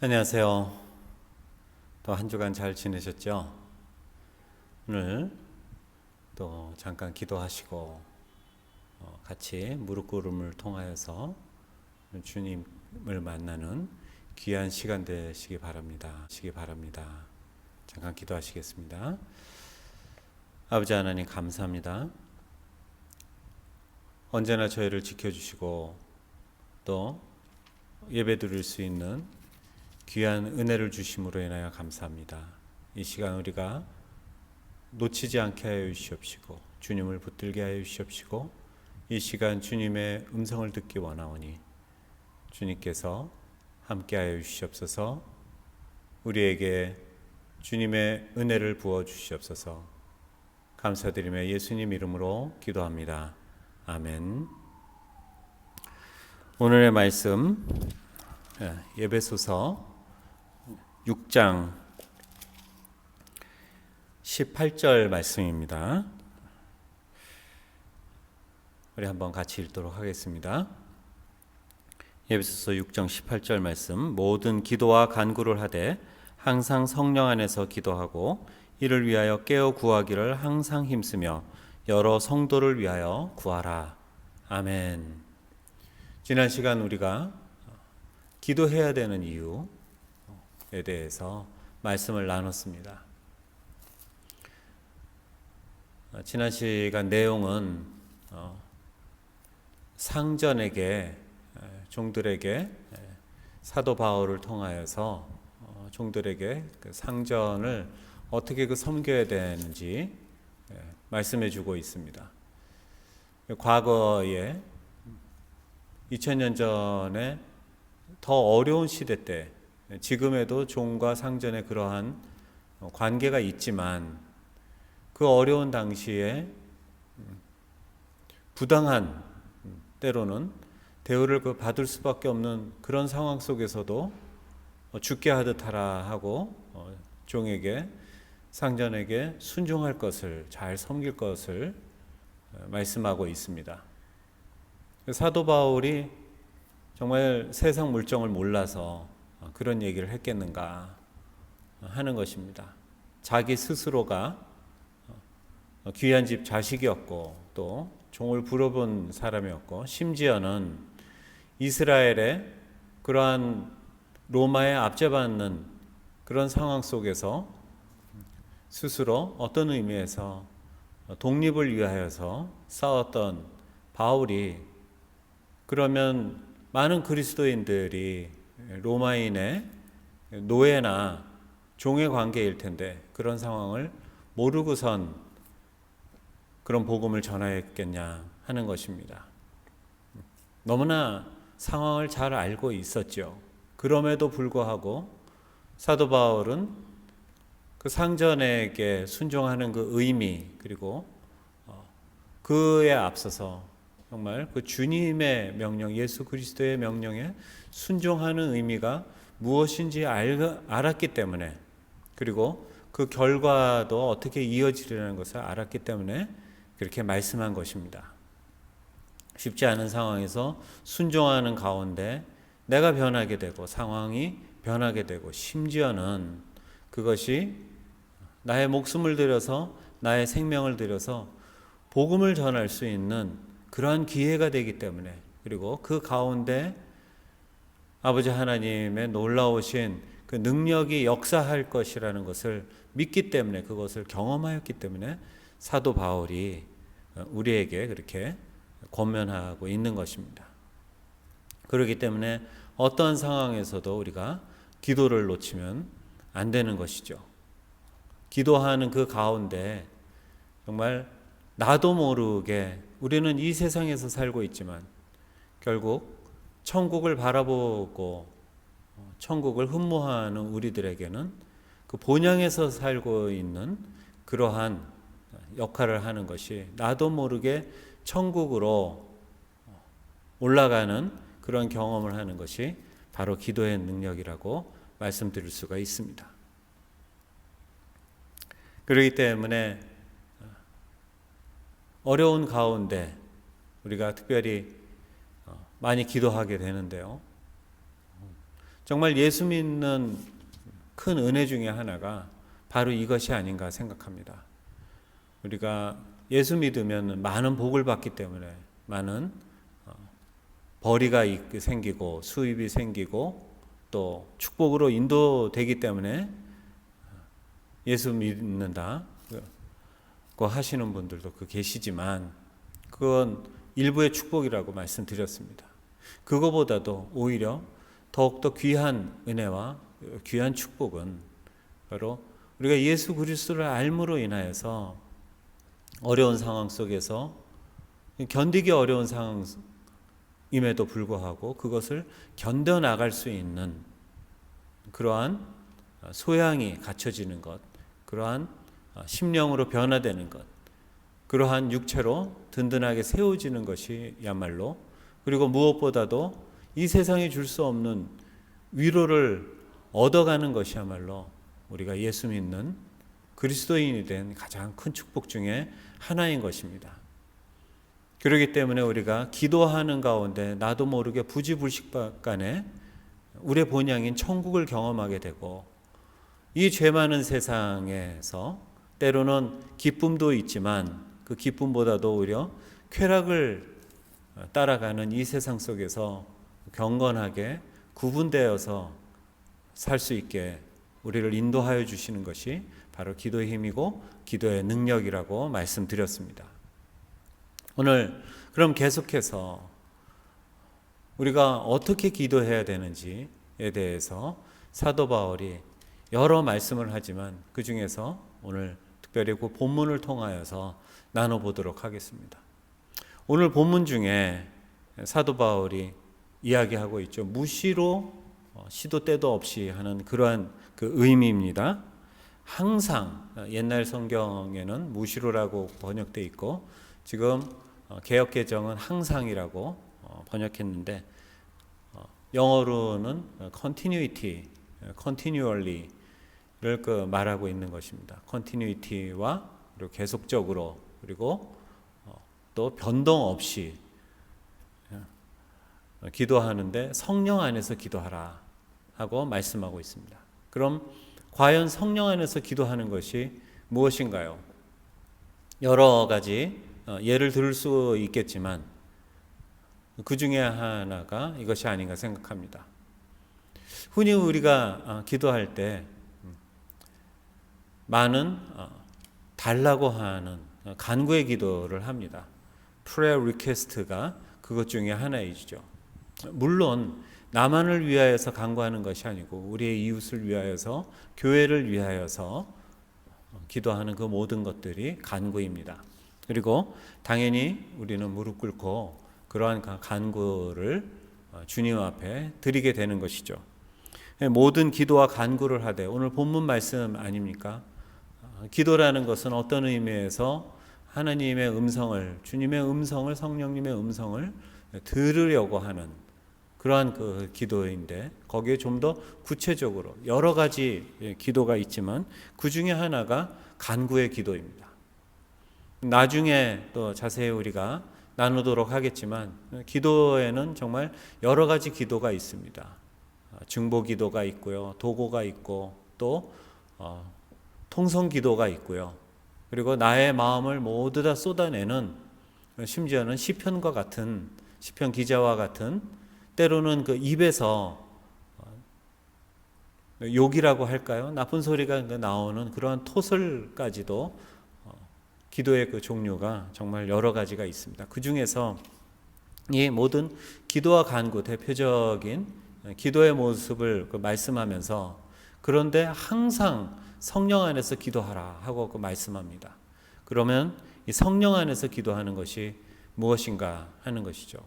안녕하세요. 또 한 주간 잘 지내셨죠? 오늘 또 잠깐 기도하시고 어, 같이 무릎 꿇음을 통하여서 주님을 만나는 귀한 시간 되시기 바랍니다. 시기 바랍니다. 잠깐 기도하시겠습니다. 아버지 하나님 감사합니다. 언제나 저희를 지켜주시고 또 예배 드릴 수 있는 귀한 은혜를 주심으로 인하여 감사합니다. 이 시간 우리가 놓치지 않게 하여 주시옵시고 주님을 붙들게 하여 주시옵시고 이 시간 주님의 음성을 듣기 원하오니 주님께서 함께 하여 주시옵소서 우리에게 주님의 은혜를 부어 주시옵소서 감사드리며 예수님 이름으로 기도합니다. 아멘. 오늘의 말씀 예, 예배소서 6장 18절 말씀입니다. 우리 한번 같이 읽도록 하겠습니다. 예배소서 6장 18절 말씀 모든 기도와 간구를 하되 항상 성령 안에서 기도하고 이를 위하여 깨어 구하기를 항상 힘쓰며 여러 성도를 위하여 구하라. 아멘. 지난 시간 우리가 기도해야 되는 이유에 대해서 말씀을 나눴습니다. 어, 지난 시간 내용은 어, 상전에게 종들에게 사도 바울을 통하여서 어, 종들에게 그 상전을 어떻게 그 섬겨야 되는지 말씀해 주고 있습니다. 과거에 2000년 전에 더 어려운 시대 때 지금에도 종과 상전의 그러한 관계가 있지만 그 어려운 당시에 부당한 때로는 대우를 그 받을 수밖에 없는 그런 상황 속에서도 죽게 하듯 하라 하고 어, 종에게 상전에게 순종할 것을 잘 섬길 것을 어, 말씀하고 있습니다. 사도 바울이 정말 세상 물정을 몰라서 그런 얘기를 했겠는가 하는 것입니다. 자기 스스로가 귀한 집 자식이었고 또 종을 부러본 사람이었고 심지어는 이스라엘의 그러한 로마에 압제받는 그런 상황 속에서 스스로 어떤 의미에서 독립을 위하여서 싸웠던 바울이 그러면 많은 그리스도인들이 로마인의 노예나 종의 관계일 텐데 그런 상황을 모르고선 그런 복음을 전하였겠냐 하는 것입니다. 너무나 상황을 잘 알고 있었죠. 그럼에도 불구하고 사도 바울은 그 상전에게 순종하는 그 의미 그리고 어, 그에 앞서서 정말 그 주님의 명령, 예수 그리스도의 명령에 순종하는 의미가 무엇인지 알, 알았기 때문에 그리고 그 결과도 어떻게 이어지려는 것을 알았기 때문에 그렇게 말씀한 것입니다. 쉽지 않은 상황에서 순종하는 가운데 내가 변하게 되고 상황이 변하게 되고 심지어는 그것이 나의 목숨을 들여서 나의 생명을 들여서 복음을 전할 수 있는 그러한 기회가 되기 때문에 그리고 그 가운데 아버지 하나님의 놀라우신 그 능력이 역사할 것이라는 것을 믿기 때문에 그것을 경험하였기 때문에 사도 바울이 우리에게 그렇게 권면하고 있는 것입니다. 그렇기 때문에 어떠한 상황에서도 우리가 기도를 놓치면 안 되는 것이죠. 기도하는 그 가운데 정말 나도 모르게 우리는 이 세상에서 살고 있지만 결국 천국을 바라보고 천국을 흠모하는 우리들에게는 그 본향에서 살고 있는 그러한 역할을 하는 것이 나도 모르게 천국으로 올라가는 그런 경험을 하는 것이 바로 기도의 능력이라고 말씀드릴 수가 있습니다. 그렇기 때문에 어려운 가운데 우리가 특별히 많이 기도하게 되는데요. 정말 예수 믿는 큰 은혜 중에 하나가 바로 이것이 아닌가 생각합니다. 우리가 예수 믿으면 많은 복을 받기 때문에 많은 어, 벌이가 있- 생기고 수입이 생기고 또 축복으로 인도되기 때문에 예수 믿는다. 고 하시는 분들도 그 계시지만 그건 일부의 축복이라고 말씀드렸습니다. 그거보다도 오히려 더욱더 귀한 은혜와 귀한 축복은 바로 우리가 예수 그리스도를 알므로 인하여서 어려운 상황 속에서 견디기 어려운 상황임에도 불구하고 그것을 견뎌 나갈 수 있는 그러한 소양이 갖춰지는 것, 그러한 심령으로 변화되는 것, 그러한 육체로 든든하게 세워지는 것이야말로 그리고 무엇보다도 이 세상이 줄 수 없는 위로를 얻어가는 것이야말로 우리가 예수 믿는 그리스도인이 된 가장 큰 축복 중에 하나인 것입니다. 그렇기 때문에 우리가 기도하는 가운데 나도 모르게 부지불식간에 우리의 본향인 천국을 경험하게 되고 이 죄 많은 세상에서 때로는 기쁨도 있지만 그 기쁨보다도 오히려 쾌락을 따라가는 이 세상 속에서 경건하게 구분되어서 살 수 있게 우리를 인도하여 주시는 것이 바로 기도의 힘이고 기도의 능력이라고 말씀드렸습니다. 오늘 그럼 계속해서 우리가 어떻게 기도해야 되는지에 대해서 사도 바울이 여러 말씀을 하지만 그 중에서 오늘 특별히 그 본문을 통하여서 나눠보도록 하겠습니다. 오늘 본문 중에 사도 바울이 이야기하고 있죠. 무시로 어, 시도 때도 없이 하는 그러한 그 의미입니다. 항상 어, 옛날 성경에는 무시로라고 번역돼 있고 지금 어, 개역 개정은 항상이라고 번역했는데 영어로는 continuity, continually를 그 말하고 있는 것입니다. continuity와 그리고 계속적으로 그리고 또 변동 없이 기도하는데 성령 안에서 기도하라 하고 말씀하고 있습니다. 그럼 과연 성령 안에서 기도하는 것이 무엇인가요? 여러 가지 어, 예를 들을 수 있겠지만 그 중에 하나가 이것이 아닌가 생각합니다. 흔히 우리가 어, 기도할 때 음, 많은 어, 달라고 하는 간구의 기도를 합니다. Prayer request가 그것 중에 하나이죠. 물론 나만을 위하여서 간구하는 것이 아니고 우리의 이웃을 위하여서 교회를 위하여서 기도하는 그 모든 것들이 간구입니다. 그리고 당연히 우리는 무릎 꿇고 그러한 간구를 주님 앞에 드리게 되는 것이죠. 모든 기도와 간구를 하되 오늘 본문 말씀 아닙니까? 기도라는 것은 어떤 의미에서 하나님의 음성을 주님의 음성을 성령님의 음성을 들으려고 하는 그러한 그 기도인데 거기에 좀 더 구체적으로 여러 가지 기도가 있지만 그 중에 하나가 간구의 기도입니다. 나중에 또 자세히 우리가 나누도록 하겠지만 기도에는 정말 여러 가지 기도가 있습니다. 증보 기도가 있고요, 도고가 있고 또 어, 통성 기도가 있고요. 그리고 나의 마음을 모두 다 쏟아내는 심지어는 시편과 같은 시편 기자와 같은 때로는 그 입에서 욕이라고 할까요? 나쁜 소리가 나오는 그러한 토설까지도 어, 기도의 그 종류가 정말 여러 가지가 있습니다. 그 중에서 이 모든 기도와 간구 대표적인 기도의 모습을 그 말씀하면서 그런데 항상 성령 안에서 기도하라 하고 그 말씀합니다. 그러면 이 성령 안에서 기도하는 것이 무엇인가 하는 것이죠.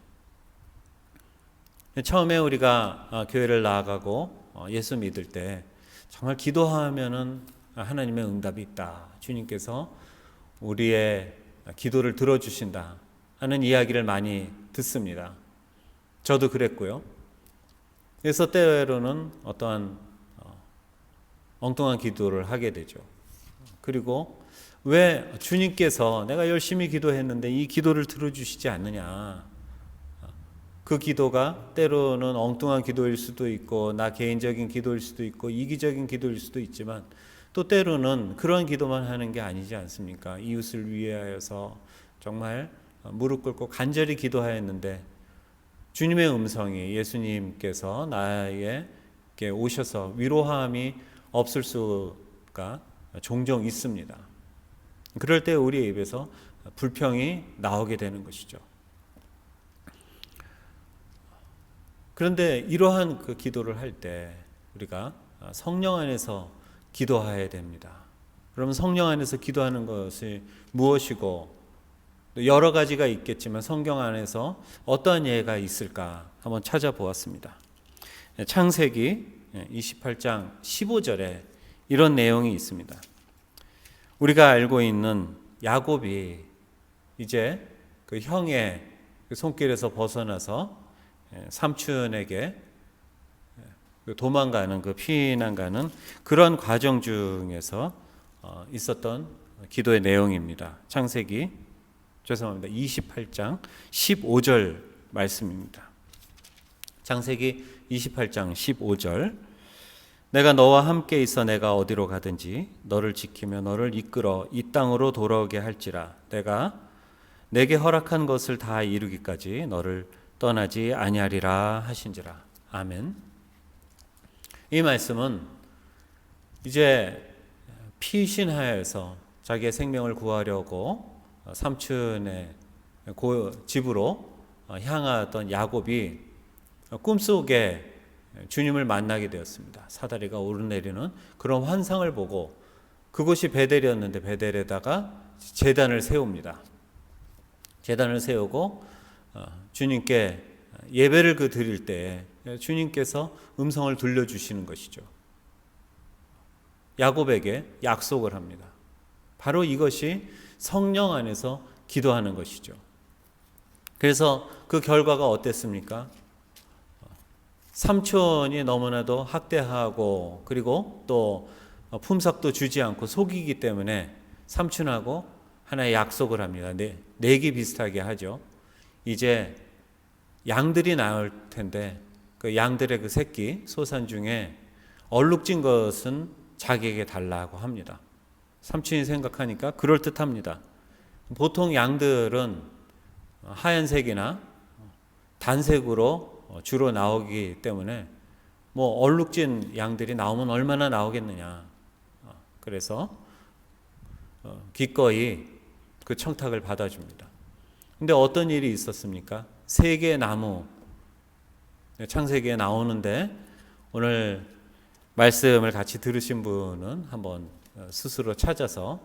처음에 우리가 어, 교회를 나아가고 어, 예수 믿을 때 정말 기도하면은 하나님의 응답이 있다. 주님께서 우리의 기도를 들어주신다 하는 이야기를 많이 듣습니다. 저도 그랬고요. 그래서 때로는 어떠한 어, 엉뚱한 기도를 하게 되죠. 그리고 왜 주님께서 내가 열심히 기도했는데 이 기도를 들어주시지 않느냐. 그 기도가 때로는 엉뚱한 기도일 수도 있고 나 개인적인 기도일 수도 있고 이기적인 기도일 수도 있지만 또 때로는 그런 기도만 하는 게 아니지 않습니까? 이웃을 위하여서 정말 무릎 꿇고 간절히 기도하였는데 주님의 음성이 예수님께서 나에게 오셔서 위로함이 없을 수가 종종 있습니다. 그럴 때 우리 입에서 불평이 나오게 되는 것이죠. 그런데 이러한 그 기도를 할 때 우리가 성령 안에서 기도해야 됩니다. 그러면 성령 안에서 기도하는 것이 무엇이고 여러 가지가 있겠지만 성경 안에서 어떠한 예가 있을까 한번 찾아보았습니다. 창세기 28장 15절에 이런 내용이 있습니다. 우리가 알고 있는 야곱이 이제 그 형의 그 손길에서 벗어나서 삼촌에게 도망가는 그 피난가는 그런 과정 중에서 어, 있었던 기도의 내용입니다. 창세기 죄송합니다. 28장 15절 말씀입니다. 창세기 28장 15절. 내가 너와 함께 있어 내가 어디로 가든지 너를 지키며 너를 이끌어 이 땅으로 돌아오게 할지라. 내가 내게 허락한 것을 다 이루기까지 너를 떠나지 아니하리라 하신지라. 아멘. 이 말씀은 이제 피신하여서 자기의 생명을 구하려고 삼촌의 집으로 향하던 야곱이 꿈속에 주님을 만나게 되었습니다. 사다리가 오르내리는 그런 환상을 보고 그곳이 베델이었는데 베델에다가 제단을 세웁니다. 제단을 세우고 어, 주님께 예배를 그 드릴 때 주님께서 음성을 들려 주시는 것이죠. 야곱에게 약속을 합니다. 바로 이것이 성령 안에서 기도하는 것이죠. 그래서 그 결과가 어땠습니까? 삼촌이 너무나도 학대하고 그리고 또 품삯도 주지 않고 속이기 때문에 삼촌하고 하나의 약속을 합니다. 네, 내기 비슷하게 하죠. 이제 양들이 나올 텐데 그 양들의 그 새끼 소산 중에 얼룩진 것은 자기에게 달라고 합니다. 삼촌이 생각하니까 그럴 듯합니다. 보통 양들은 하얀색이나 단색으로 주로 나오기 때문에 뭐 얼룩진 양들이 나오면 얼마나 나오겠느냐. 그래서 기꺼이 그 청탁을 받아줍니다. 근데 어떤 일이 있었습니까? 세 개의 나무 창세기에 나오는데 오늘 말씀을 같이 들으신 분은 한번 스스로 찾아서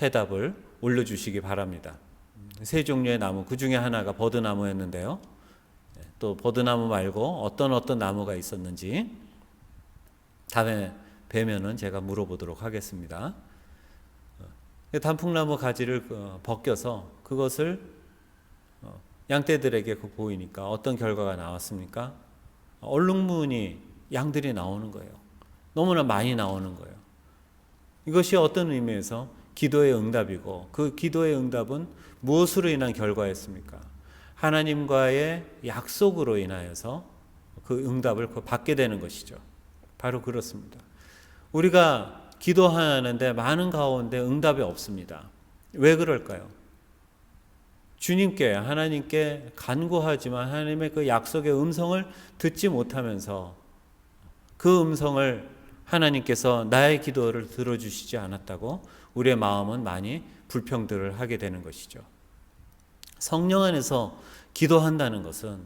해답을 올려주시기 바랍니다. 세 종류의 나무 그 중에 하나가 버드나무였는데요. 또 버드나무 말고 어떤 어떤 나무가 있었는지 다음에 뵈면은 제가 물어보도록 하겠습니다. 단풍나무 가지를 어, 벗겨서 그것을 어, 양떼들에게 그 보이니까 어떤 결과가 나왔습니까? 얼룩무늬 양들이 나오는 거예요. 너무나 많이 나오는 거예요. 이것이 어떤 의미에서 기도의 응답이고 그 기도의 응답은 무엇으로 인한 결과였습니까? 하나님과의 약속으로 인하여서 그 응답을 받게 되는 것이죠. 바로 그렇습니다. 우리가 기도하는데 많은 가운데 응답이 없습니다. 왜 그럴까요? 주님께 하나님께 간구하지만 하나님의 그 약속의 음성을 듣지 못하면서 그 음성을 하나님께서 나의 기도를 들어주시지 않았다고 우리의 마음은 많이 불평들을 하게 되는 것이죠. 성령 안에서 기도한다는 것은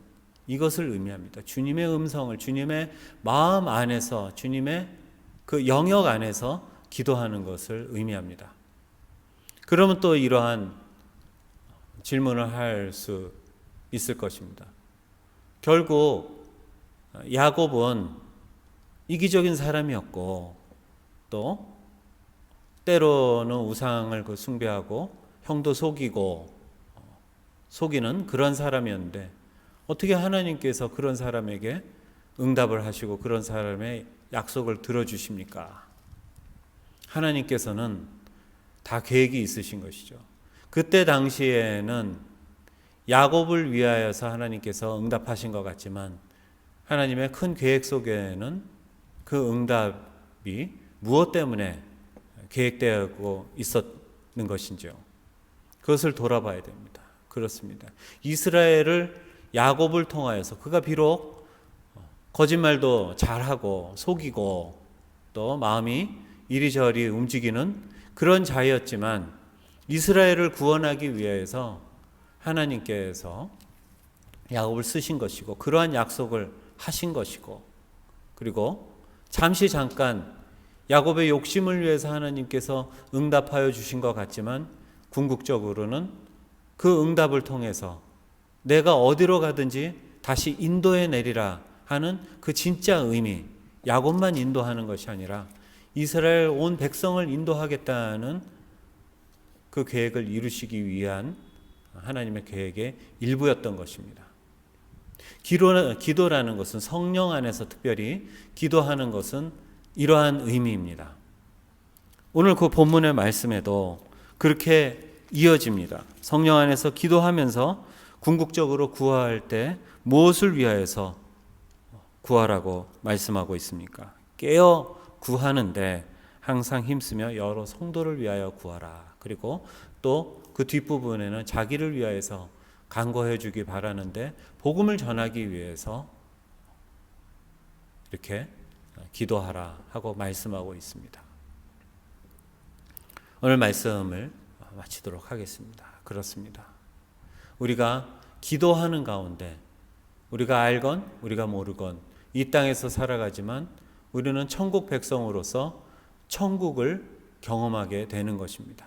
이것을 의미합니다. 주님의 음성을 주님의 마음 안에서 주님의 그 영역 안에서 기도하는 것을 의미합니다. 그러면 또 이러한 질문을 할 수 있을 것입니다. 결국 야곱은 이기적인 사람이었고 또 때로는 우상을 그 숭배하고 형도 속이고 속이는 그런 사람이었는데 어떻게 하나님께서 그런 사람에게 응답을 하시고 그런 사람의 약속을 들어주십니까? 하나님께서는 다 계획이 있으신 것이죠. 그때 당시에는 야곱을 위하여서 하나님께서 응답하신 것 같지만 하나님의 큰 계획 속에는 그 응답이 무엇 때문에 계획되고 있었는 것인지요. 그것을 돌아봐야 됩니다. 그렇습니다. 이스라엘을 야곱을 통하여서 그가 비록 거짓말도 잘하고 속이고 또 마음이 이리저리 움직이는 그런 자였지만 이스라엘을 구원하기 위해서 하나님께서 야곱을 쓰신 것이고 그러한 약속을 하신 것이고 그리고 잠시 잠깐 야곱의 욕심을 위해서 하나님께서 응답하여 주신 것 같지만 궁극적으로는 그 응답을 통해서 내가 어디로 가든지 다시 인도해 내리라 하는 그 진짜 의미 야곱만 인도하는 것이 아니라 이스라엘 온 백성을 인도하겠다는 그 계획을 이루시기 위한 하나님의 계획의 일부였던 것입니다. 기도, 기도라는 것은 성령 안에서 특별히 기도하는 것은 이러한 의미입니다. 오늘 그 본문의 말씀에도 그렇게 이어집니다. 성령 안에서 기도하면서 궁극적으로 구할 때 무엇을 위하여서 구하라고 말씀하고 있습니까? 깨어 구하는데 항상 힘쓰며 여러 성도를 위하여 구하라. 그리고 또 그 뒷부분에는 자기를 위하여서 간구해 주기 바라는데 복음을 전하기 위해서 이렇게 기도하라 하고 말씀하고 있습니다. 오늘 말씀을 마치도록 하겠습니다. 그렇습니다. 우리가 기도하는 가운데 우리가 알건 우리가 모르건 이 땅에서 살아가지만 우리는 천국 백성으로서 천국을 경험하게 되는 것입니다.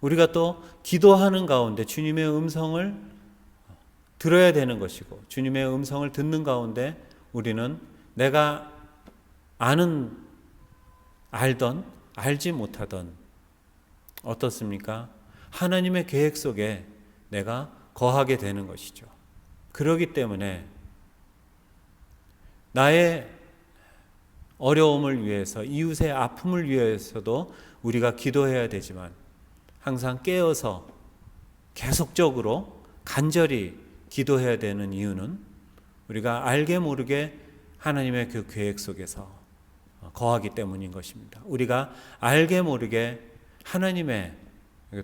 우리가 또 기도하는 가운데 주님의 음성을 들어야 되는 것이고 주님의 음성을 듣는 가운데 우리는 내가 아는 알던 알지 못하던 어떻습니까? 하나님의 계획 속에 내가 거하게 되는 것이죠. 그러기 때문에 나의 어려움을 위해서 이웃의 아픔을 위해서도 우리가 기도해야 되지만 항상 깨어서 계속적으로 간절히 기도해야 되는 이유는 우리가 알게 모르게 하나님의 그 계획 속에서 거하기 때문인 것입니다. 우리가 알게 모르게 하나님의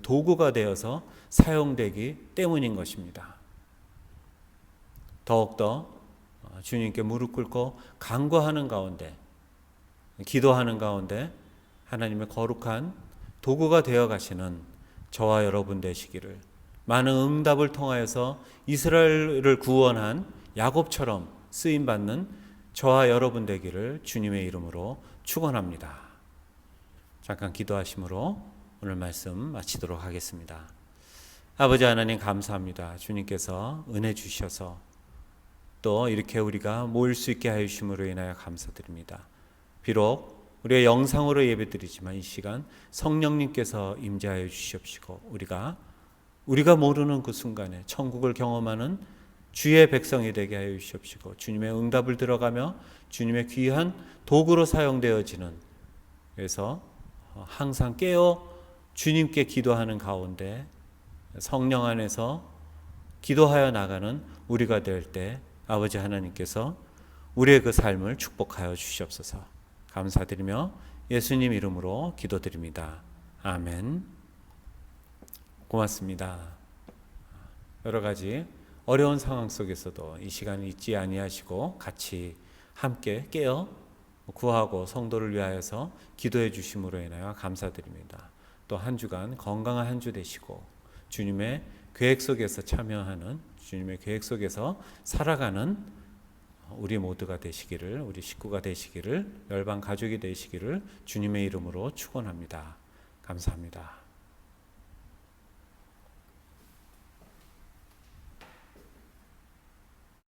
도구가 되어서 사용되기 때문인 것입니다. 더욱더 주님께 무릎 꿇고 간구하는 가운데 기도하는 가운데 하나님의 거룩한 도구가 되어 가시는 저와 여러분 되시기를 많은 응답을 통하여서 이스라엘을 구원한 야곱처럼 쓰임 받는 저와 여러분 되기를 주님의 이름으로 축원합니다. 잠깐 기도하심으로 오늘 말씀 마치도록 하겠습니다. 아버지 하나님 감사합니다. 주님께서 은혜 주셔서 또 이렇게 우리가 모일 수 있게 하여 주심으로 인하여 감사드립니다. 비록 우리의 영상으로 예배드리지만 이 시간 성령님께서 임재하여 주시옵시고 우리가 우리가 모르는 그 순간에 천국을 경험하는 주의 백성이 되게 하여 주시옵시고 주님의 응답을 들어가며 주님의 귀한 도구로 사용되어지는 그래서 항상 깨어 주님께 기도하는 가운데 성령 안에서 기도하여 나가는 우리가 될 때 아버지 하나님께서 우리의 그 삶을 축복하여 주시옵소서. 감사드리며 예수님 이름으로 기도드립니다. 아멘. 고맙습니다. 여러 가지 어려운 상황 속에서도 이 시간을 잊지 아니하시고 같이 함께 깨어 구하고 성도를 위하여서 기도해 주심으로 인하여 감사드립니다. 또 한 주간 건강한 한 주 되시고 주님의 계획 속에서 참여하는 주님의 계획 속에서 살아가는 우리 모두가 되시기를 우리 식구가 되시기를 열방 가족이 되시기를 주님의 이름으로 축원합니다. 감사합니다.